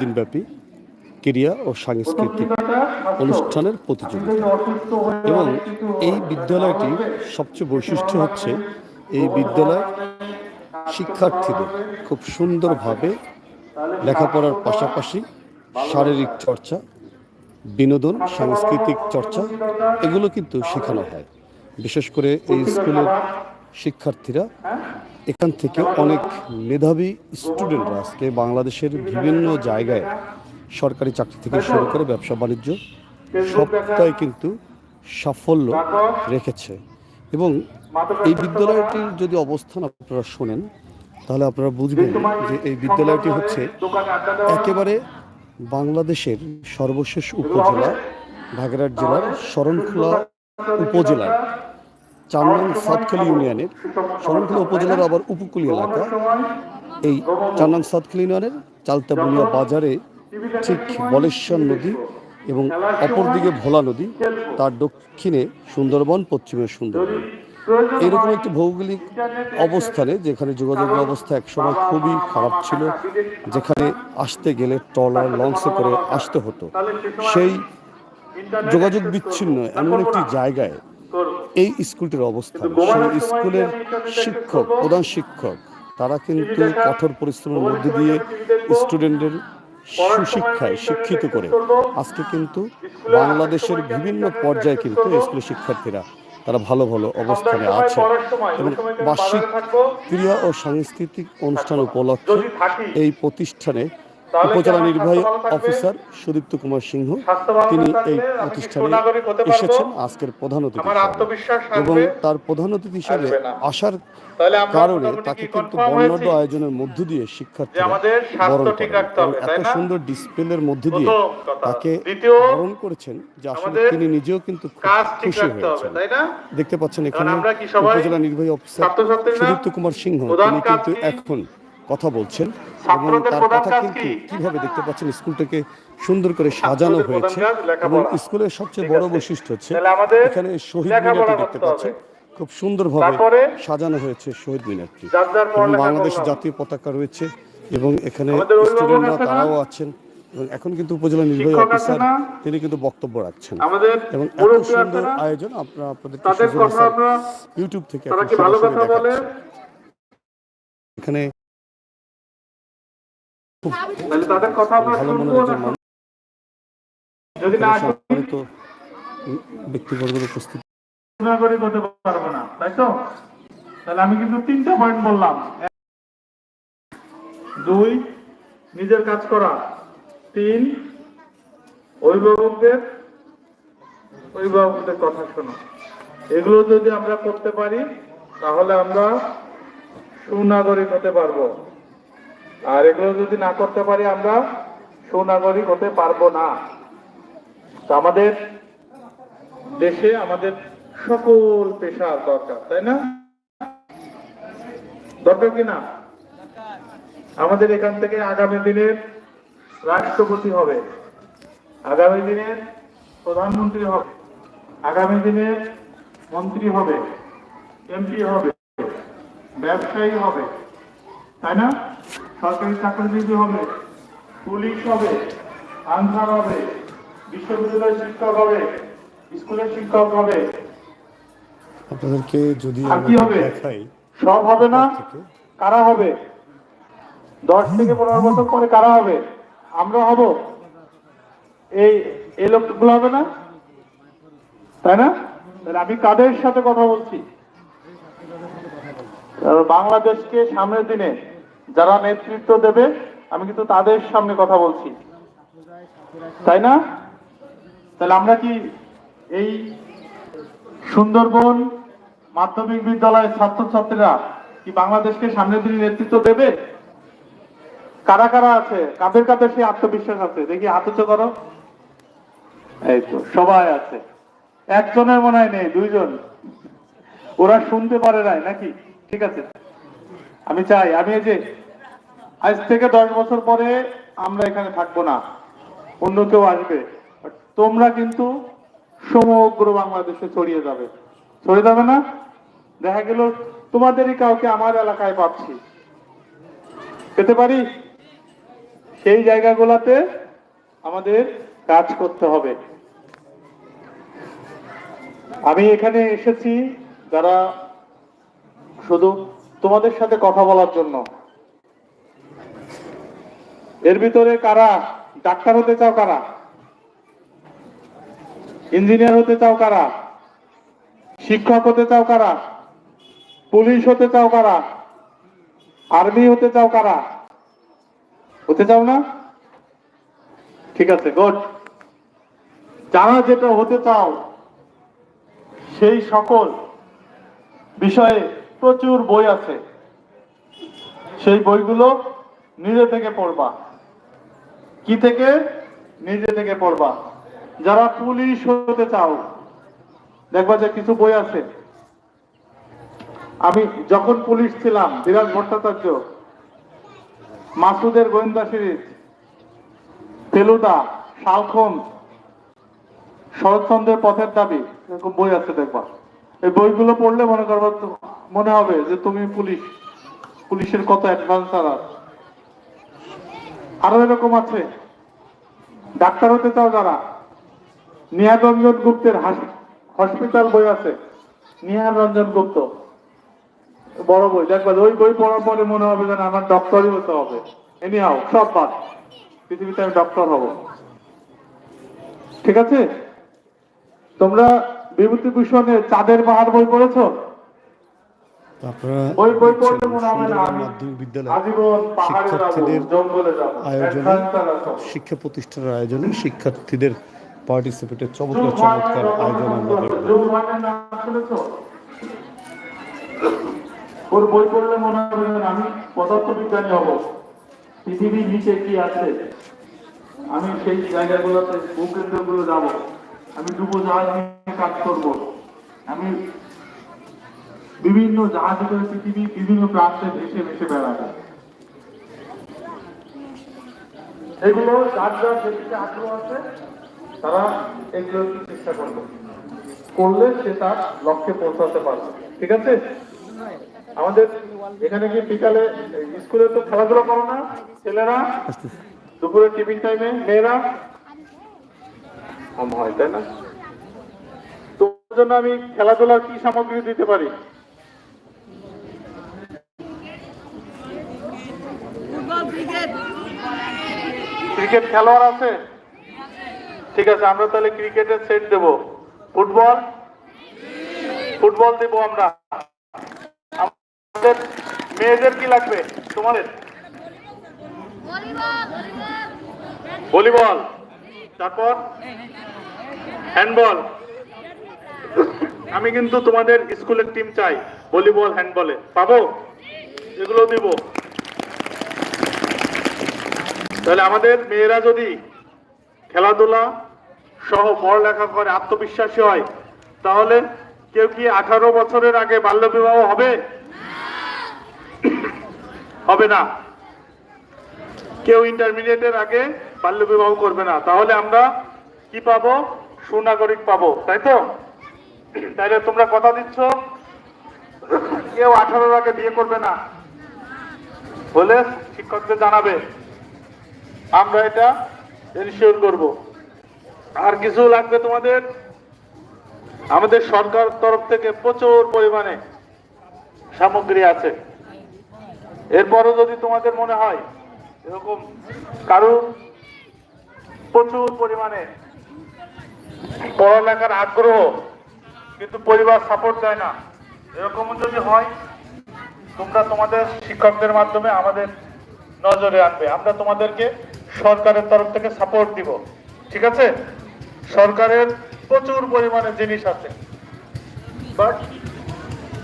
দিনব্যাপী ক্রীড়া ও সাংস্কৃতিক অনুষ্ঠানের প্রতিযোগিতা। এবং এই বিদ্যালয়টির সবচেয়ে বৈশিষ্ট্য হচ্ছে এই বিদ্যালয় শিক্ষার্থীদের খুব সুন্দরভাবে লেখাপড়ার পাশাপাশি শারীরিক চর্চা বিনোদন সাংস্কৃতিক চর্চা এগুলো কিন্তু শেখানো হয়। বিশেষ করে এই স্কুলের শিক্ষার্থীরা এখান থেকে অনেক মেধাবী স্টুডেন্টরা আজকে বাংলাদেশের বিভিন্ন জায়গায় সরকারি চাকরি থেকে শুরু করে ব্যবসা বাণিজ্য সবটাই কিন্তু সাফল্য রেখেছে। এবং এই বিদ্যালয়টির যদি অবস্থান আপনারা শোনেন, তাহলে আপনারা বুঝবেন যে এই বিদ্যালয়টি হচ্ছে একেবারে বাংলাদেশের সর্বশেষ উপজেলা বাগেরহাট জেলার শরণখোলা উপজেলার চার নং সাতখালি ইউনিয়নের শরণখোলা উপজেলার আবার উপকূলীয় এলাকা। এই চার নং সাতখালি ইউনিয়নের চালতাবুনিয়া বাজারে ঠিক বলেশ্বর নদী এবং অপরদিকে ভোলা নদী, তার দক্ষিণে সুন্দরবন, পশ্চিমে সুন্দরবন। এরকম একটি ভৌগোলিক অবস্থানে যেখানে যোগাযোগ ব্যবস্থা একসময় খুবই খারাপ ছিল, যেখানে আসতে গেলে ট্রলার লঞ্চে করে আসতে হতো। সেই যোগাযোগ বিচ্ছিন্ন এমন একটি জায়গায় এই স্কুলটির অবস্থান। সেই স্কুলের শিক্ষক প্রধান শিক্ষক তারা কিন্তু কঠোর পরিশ্রমের মধ্যে দিয়ে স্টুডেন্টদের সুশিক্ষায় শিক্ষিত করে। আজকে কিন্তু বাংলাদেশের বিভিন্ন পর্যায়ে কিন্তু স্কুলের শিক্ষার্থীরা তারা ভালো ভালো অবস্থানে আছে। এবং বার্ষিক ক্রিয়া ও সাংস্কৃতিক অনুষ্ঠান উপলক্ষে এই প্রতিষ্ঠানে উপজেলা নির্বাহী অফিসার সুদীপ্ত কুমার সিংহ তিনি এই প্রতিষ্ঠানে এসেছেন আজকের প্রধান অতিথি এবং তার প্রধান অতিথি হিসাবে আসার কারণে তাকে কিন্তু বর্ণাঢ্য আয়োজনের মধ্য দিয়ে শিক্ষার্থীরা বরণ করেন। হবে, এত সুন্দর ডিসপ্লের মধ্যে দিয়ে তাকে বরণ করেছেন যে আসলে তিনি নিজেও কিন্তু খুশি হয়েছেন। দেখতে পাচ্ছেন এখানে উপজেলা নির্বাহী অফিসার সুদীপ্ত কুমার সিংহ তিনি কিন্তু এখন কথা বলছেন এবং তার কথা কিন্তু কীভাবে দেখতে পাচ্ছেন? স্কুলটাকে সুন্দর করে সাজানো হয়েছে এবং স্কুলের সবচেয়ে বড় বৈশিষ্ট্য হচ্ছে এখানে শহীদ মিনারটি দেখতে পাচ্ছেন। খুব সুন্দরভাবে সাজানো হয়েছে শহীদ মিনারটি। এবং বাংলাদেশ জাতীয় পতাকা রয়েছে এবং এখানে স্টুডেন্টরা তারাও আছেন। এবং এখন কিন্তু উপজেলা নির্বাহী অফিসার তিনি কিন্তু বক্তব্য রাখছেন। এবং এত সুন্দর আয়োজন আপনারা আপনাদের ইউটিউব থেকে এখন তাহলে তাদের কথা আমরা শুনব না। যদি না ব্যক্তিবর্গের উপস্থিত নাগরিক হতে পারব না তাই তো? তাহলে আমি কিন্তু তিনটা পয়েন্ট বললাম। দুই নিজের কাজ করা। তিন অভিভাবকদের অভিভাবকদের কথা শোনো। এগুলো যদি আমরা করতে পারি তাহলে আমরা সুনাগরিক হতে পারব। আর এগুলো যদি না করতে পারি, আমরা সুনাগরিক হতে পারব না। আমাদের দেশে আমাদের সকল পেশার দরকার, তাই না? দরকার কি না? আমাদের এখান থেকে আগামী দিনের রাষ্ট্রপতি হবে, আগামী দিনের প্রধানমন্ত্রী হবে, আগামী দিনের মন্ত্রী হবে, এমপি হবে, ব্যবসায়ী হবে, তাই না? সরকারি চাকরিজীবী হবে পুলিশ হবে আনসার হবে বিশ্ববিদ্যালয়ের শিক্ষক হবে স্কুলের শিক্ষক হবে। আপনাদেরকে যদি কি হবে? সব হবে না? কারা হবে? দশ থেকে পনেরো বছর পরে কারা হবে? আমরা হব। এই এই লোকগুলো হবে না? তাই না? তাহলে আমি কাদের সাথে কথা বলছি? বাংলাদেশকে সামনের দিনে যারা নেতৃত্ব দেবে, আমি কিন্তু তাদের সামনে কথা বলছি। তাই না? তাহলে আমরা কি এই সুন্দরবন মাধ্যমিক বিদ্যালয়ের ছাত্রছাত্রীরা কি বাংলাদেশকে সামনের দিনে নেতৃত্ব দেবে? কারা কারা আছে? কাদের কাদের সেই আত্মবিশ্বাস আছে? দেখি হাত উঁচু করো। এই তো, সবাই আছে। একজনের মনে হয় নেই, দুইজন। ওরা শুনতে পারে নাই, নাকি? ঠিক আছে। আমি চাই, আমি এই যে আজ থেকে দশ বছর পরে আমরা এখানে থাকব না। অন্য কেউ আসবে। তোমরা কিন্তু সমগ্র বাংলাদেশে ছড়িয়ে যাবে। ছড়িয়ে যাবে না? দেখা গেল তোমাদেরই কাউকে আমার এলাকায় পাচ্ছি। পেতে পারি? সেই জায়গাগুলোতে আমাদের কাজ করতে হবে। আমি এখানে এসেছি যারা শুধু তোমাদের সাথে কথা বলার জন্য। এর ভিতরে কারা? ডাক্তার হতে চাও কারা? ইঞ্জিনিয়ার হতে চাও কারা? শিক্ষক হতে চাও কারা? পুলিশ হতে চাও কারা? আর্মি হতে চাও কারা? হতে চাও না? ঠিক আছে গুড যারা যেটা হতে চাও, সেই সকল বিষয়ে প্রচুর বই আছে। সেই বইগুলো নিজে থেকে পড়বা। কি থেকে? নিজে থেকে পড়বা। যারা পুলিশ হতে চাও, দেখবা যে কিছু বই আছে। আমি যখন পুলিশ ছিলাম, বিরাট ভট্টাচার্য, মাসুদের গোয়েন্দা সিরিজ, ফেলুদা শালখন শরৎচন্দ্রের পথের দাবি, এরকম বই আছে দেখবা। এই বইগুলো পড়লে মনে করব মনে হবে যে তুমি পুলিশ, পুলিশের কত অ্যাডভান্সার আছে আরও এরকম আছে। ডাক্তার হতে চাও যারা? নিহার রঞ্জন গুপ্তের হাস- হসপিটাল বই আছে। নিহার রঞ্জন গুপ্ত। বড় বই। দেখবা ওই বই পড়ার পরে মনে হবে যেন আমার ডক্টরই হতে হবে। এনিহাও সব বাদ। পৃথিবীতে আমি ডক্টর হব। ঠিক আছে? তোমরা বিভূতিভূষণের চাঁদের পাহাড় বই পড়েছো? আপনারা শিক্ষার্থীদের আয়োজনে শিক্ষা প্রতিষ্ঠানের আয়োজনে শিক্ষার্থীদের পার্টিসিপেটের চমৎকার চমৎকার আয়োজন আমরা? ওর বই পড়লে মনে হবে আমি পদার্থবিজ্ঞানী হব। পৃথিবীর নিচে কি আছে? আমি সেই জায়গাগুলোতে ভূকেন্দ্রগুলো যাব। আমি ডুবো জাহাজ নিয়ে কাজ করব। আমি বিভিন্ন জাহাজে করে পৃথিবীর বিভিন্ন প্রান্তে ভেসে ভেসে বেড়াবো। এগুলো যার যার যেদিকে আগ্রহ আছে, তারা এগুলো চেষ্টা করবে? করলে সে তার লক্ষ্যে পৌঁছাতে পারবে। ঠিক আছে? আমাদের এখানে কি বিকালে, স্কুলে তো খেলাধুলা করো না, ছেলেরা? দুপুরে টিফিন টাইমে মেয়েরা? কম হয়, তাই না? তোমার জন্য আমি খেলাধুলার কি সামগ্রী দিতে পারি? ক্রিকেট খেলোয়াড় আছে? ঠিক আছে, আমরা তাহলে ক্রিকেটের সেট দেব। ফুটবল? ফুটবল দেব আমরা। আমাদের মেয়েদের কি লাগবে? তোমাদের? ভলিবল। তারপর? হ্যান্ডবল। আমি কিন্তু তোমাদের স্কুলের টিম চাই, ভলিবল, হ্যান্ডবলে। পাবো? এগুলো দিব। তাহলে আমাদের মেয়েরা যদি খেলাধুলা সহ পড়ালেখা করে, আত্মবিশ্বাসী হয়, তাহলে কেউ কি আঠারো বছরের আগে বাল্য বিবাহ হবে? হবে না। কেউ ইন্টারমিডিয়েটের আগে বাল্য বিবাহ করবে না। তাহলে আমরা কি পাবো? সুনাগরিক পাবো, তাই তো? তাইলে তোমরা কথা দিচ্ছ, কেউ আঠারোর আগে বিয়ে করবে না। বলে শিক্ষকদের জানাবে। আমরা এটা এনশিওর করব। আর কিছু লাগবে তোমাদের? আমাদের সরকার তরফ থেকে প্রচুর পরিমাণে সামগ্রী আছে। এরপরও যদি তোমাদের মনে হয় এরকম কারও প্রচুর পরিমাণে পড়ালেখার আগ্রহ, কিন্তু পরিবার সাপোর্ট দেয় না, এরকম যদি হয়, তোমরা তোমাদের শিক্ষকদের মাধ্যমে আমাদের নজরে আনবে। আমরা তোমাদেরকে সরকারের তরফ থেকে সাপোর্ট দিব। ঠিক আছে? সরকারের প্রচুর পরিমাণে জিনিস আছে। বাট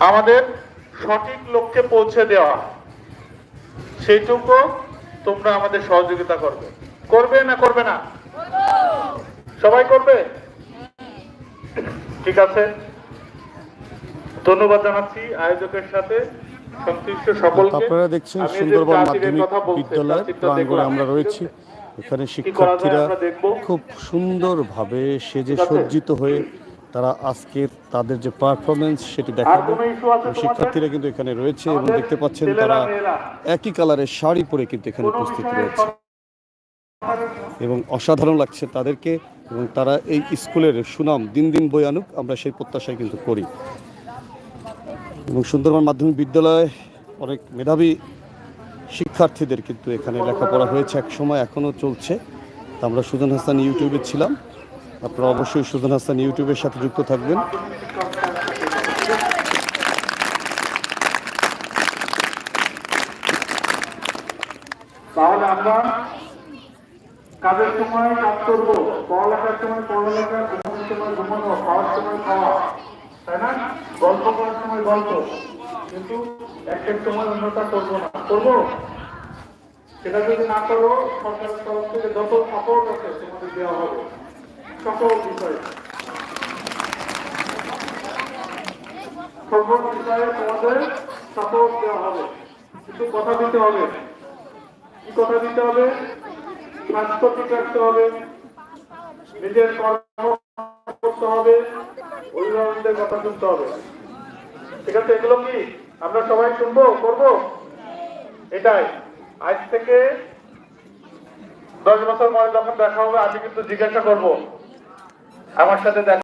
আমাদের সঠিক লক্ষ্যে পৌঁছে দেওয়া, সেইটুকু তোমরা আমাদের সহযোগিতা করবে। করবে না করবে না? সবাই করবে? ঠিক আছে। ধন্যবাদ জানাচ্ছি আয়োজকের সাথে। আপনারা দেখছেন সুন্দরবন মাধ্যমিক বিদ্যালয়ের প্রাঙ্গণে আমরা রয়েছি। এখানে শিক্ষার্থীরা খুব সুন্দরভাবে সেজে সজ্জিত হয়ে তারা আজকে তাদের যে পারফরমেন্স সেটি দেখাবে। শিক্ষার্থীরা কিন্তু এখানে রয়েছে এবং দেখতে পাচ্ছেন তারা একই কালারের শাড়ি পরে কিন্তু এখানে উপস্থিত রয়েছে। এবং অসাধারণ লাগছে তাদেরকে এবং তারা এই স্কুলের সুনাম দিন দিন বই আনুক আমরা সেই প্রত্যাশাই কিন্তু করি। এবং সুন্দরবন মাধ্যমিক বিদ্যালয়ে অনেক মেধাবী শিক্ষার্থীদের কিন্তু এখানে লেখাপড়া হয়েছে এক সময়, এখনও চলছে। তা আমরা সুজন হাসান ইউটিউবে ছিলাম। আপনারা অবশ্যই সুজন হাসান ইউটিউবের সাথে যুক্ত থাকবেন। কাজের সময় কাজ করব। পড়ালেখার সময় পড়ালেখা ঘুমানোর সময় ঘুমানো খাওয়ার সময়, খাওয়া। তাই না? গল্প করার সময় গল্প কিন্তু একটা সময় অন্যটা করব না। করব? সেটা যদি না করো, সরকারের তরফ থেকে যত সাপোর্ট আছে তোমাদের দেওয়া হবে। সকল বিষয়ে। সকল বিষয়ে তোমাদের সাপোর্ট দেওয়া হবে। কিছু কথা দিতে হবে। কি কথা দিতে হবে? স্বাস্থ্য ঠিক রাখতে হবে। নিজের কর্ম করতে হবে। অভিভাবকদের কথা শুনতে হবে। ঠিক আছে, এগুলো কি আমরা সবাই শুনব, করব? এটাই। আজ থেকে দশ বছর পরে যখন দেখা হবে, আমি কিন্তু জিজ্ঞাসা করব। আমার সাথে দেখা